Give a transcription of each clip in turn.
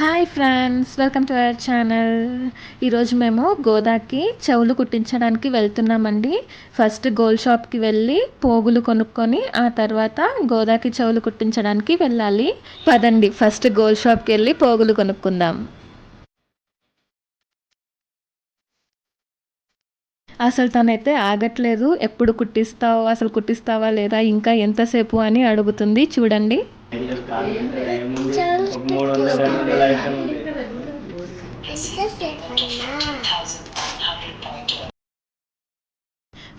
Hi friends welcome to our channel ఈరోజు మేము గోదాకి చెవులు కుట్టించడానికి వెళ్తున్నామండి. ఫస్ట్ గోల్డ్ షాప్కి వెళ్ళి పోగులు కొనుక్కొని ఆ తర్వాత గోదాకి చెవులు కుట్టించడానికి వెళ్ళాలి. పదండి ఫస్ట్ గోల్డ్ షాప్కి వెళ్ళి పోగులు కొనుక్కుందాం. అసలు తనైతే ఆగట్లేదు. ఎప్పుడు కుట్టిస్తావు అసలు కుట్టిస్తావా లేదా ఇంకా ఎంతసేపు అని అడుగుతుంది. చూడండి.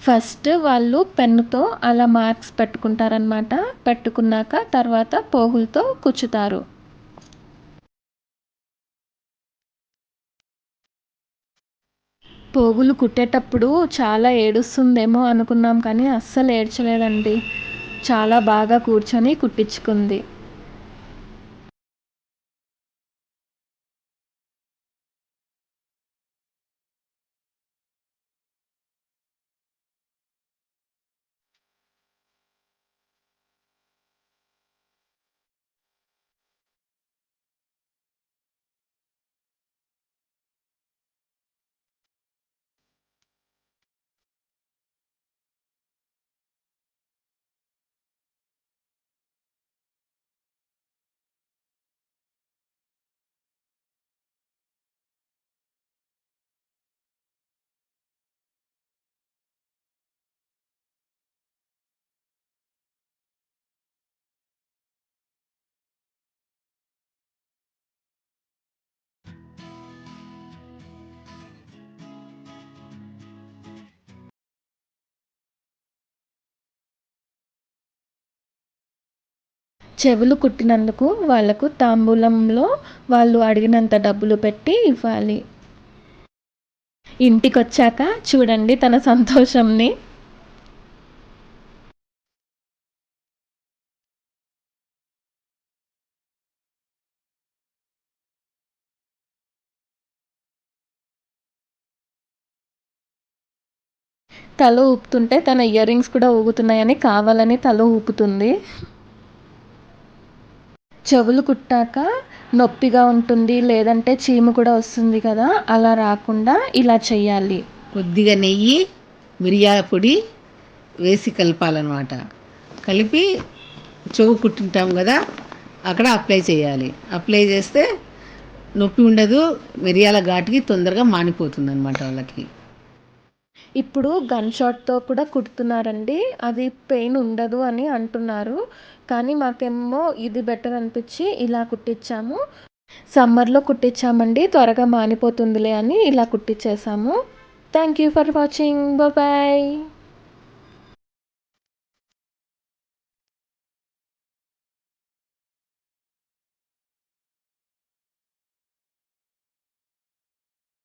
ఫస్ట్ వాళ్ళు పెన్నుతో అలా మార్క్స్ పెట్టుకుంటారనమాట పెట్టుకున్నాక తర్వాత పోగులతో కుచ్చుతారు పోగులు కుట్టేటప్పుడు చాలా ఏడుస్తుందేమో అనుకున్నాం కానీ అస్సలు ఏడ్చలేదండి. చాలా బాగా కూర్చొని కుట్టించుకుంది. చెవులు కుట్టినందుకు వాళ్ళకు తాంబూలంలో వాళ్ళు అడిగినంత డబ్బులు పెట్టి ఇవ్వాలి. ఇంటికొచ్చాక చూడండి తన సంతోషంని. తల ఊపుతుంటే తన ఇయర్ రింగ్స్ కూడా ఊగుతున్నాయని కావాలని తల ఊపుతుంది. చెవులు కుట్టాక నొప్పిగా ఉంటుంది లేదంటే చీము కూడా వస్తుంది కదా అలా రాకుండా ఇలా చేయాలి కొద్దిగా నెయ్యి మిరియాల పొడి వేసి కలపాలన్నమాట. కలిపి చెవు కుట్టింటాం కదా అక్కడ అప్లై చేయాలి. అప్లై చేస్తే నొప్పి ఉండదు మిరియాల ఘాటుకి తొందరగా మానిపోతుంది అనమాట వాళ్ళకి. ఇప్పుడు గన్ షాట్తో కూడా కుడుతున్నారండి. అది పెయిన్ ఉండదు అని అంటున్నారు. కానీ మాకేమో ఇది బెటర్ అనిపించి ఇలా కుట్టించాము సమ్మర్లో కుట్టించామండి త్వరగా మానిపోతుందిలే అని ఇలా కుట్టించేసాము thank you for watching bye